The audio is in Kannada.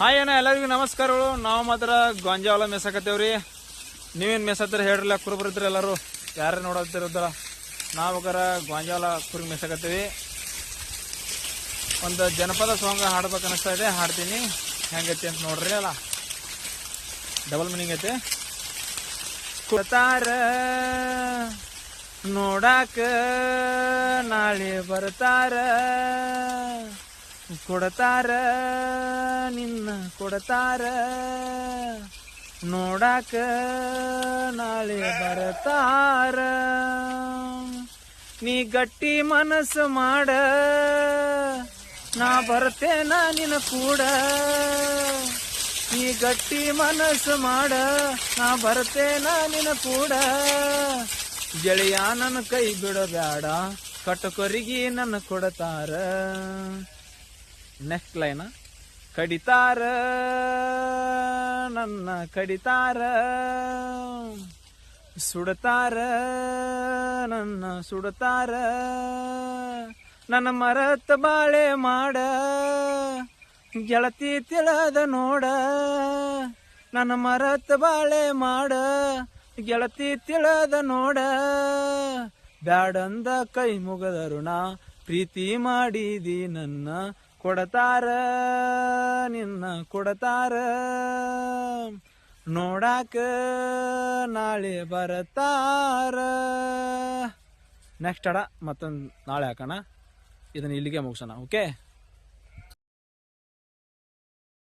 ಹಾಯ್ ಅಣ್ಣ, ಎಲ್ಲರಿಗೂ ನಮಸ್ಕಾರಗಳು. ನಾವು ಮಾತ್ರ ಗಾಂಜಾವಲ ಮೆಸಾಕತ್ತೇವ್ರಿ. ನೀವೇನು ಮೇಸತ್ತೀರಿ ಹೇಳ್ರಲ್ಲ ಕುರುಬರಿದ್ರಿ ಎಲ್ಲರೂ. ಯಾರು ನೋಡತ್ತಿರೋದಲ್ಲ ನಾವುಗಾರ ಗಾಂಜಾವಲ ಕುರಿ ಮೇಸಕತ್ತೀವಿ. ಒಂದು ಜನಪದ ಸಾಂಗ್ ಹಾಡ್ಬೇಕು ಅನಿಸ್ತಾ ಇದೆ. ಹಾಡ್ತೀನಿ. ಹೆಂಗೈತಿ ಅಂತ ನೋಡ್ರಿ ಅಲ್ಲ. ಡಬಲ್ ಮೀನಿಂಗ್ ಐತೆ. ಕೊಡ್ತಾರ ನೋಡಾಕ ನಾಳೆ ಬರ್ತಾರ. ಕೊಡ್ತಾರ ಕೊಡ್ತಾರ. ನೋಡಕ ನಾಳೆ ಬರ್ತಾರ. ನೀ ಗಟ್ಟಿ ಮನಸ್ಸು ಮಾಡ. ನಾ ಬರ್ತೇನ ನಿನ್ನ ಕೂಡ. ನೀ ಗಟ್ಟಿ ಮನಸ್ಸು ಮಾಡ. ನಾ ಬರ್ತೇನ ನಿನ್ನ ಕೂಡ. ಗೆಳೆಯ ನನ್ನ ಕೈ ಬಿಡಬೇಡ. ಕಟ್ಟಕೊರಿಗೆ ನನ್ನ ಕೊಡತಾರ. ನೆಕ್ಸ್ಟ್ ಲೈನ್ ಕಡಿತಾರ, ನನ್ನ ಕಡಿತಾರ. ಸುಡತಾರ, ನನ್ನ ಸುಡತಾರ. ನನ್ನ ಮರತ ಬಾಳೆ ಮಾಡ, ಗೆಳತಿ ತಿಳದ ನೋಡ. ನನ್ನ ಮರತ್ ಬಾಳೆ ಮಾಡ, ಗೆಳತಿ ತಿಳದ ನೋಡ. ಬ್ಯಾಡಂದ ಕೈ ಮುಗದರುಣ ಪ್ರೀತಿ ಮಾಡಿದಿ ನನ್ನ ಕೊಡತಾರ. ಕೊಡತಾರ. ನೋಡಾಕ ನಾಳೆ ಬರತಾರ. ನೆಕ್ಸ್ಟ್ ಅಡ ಮತ್ತೊಂದು ನಾಳೆ ಹಾಕೋಣ. ಇದನ್ನು ಇಲ್ಲಿಗೆ ಮುಗಿಸೋಣ ಓಕೆ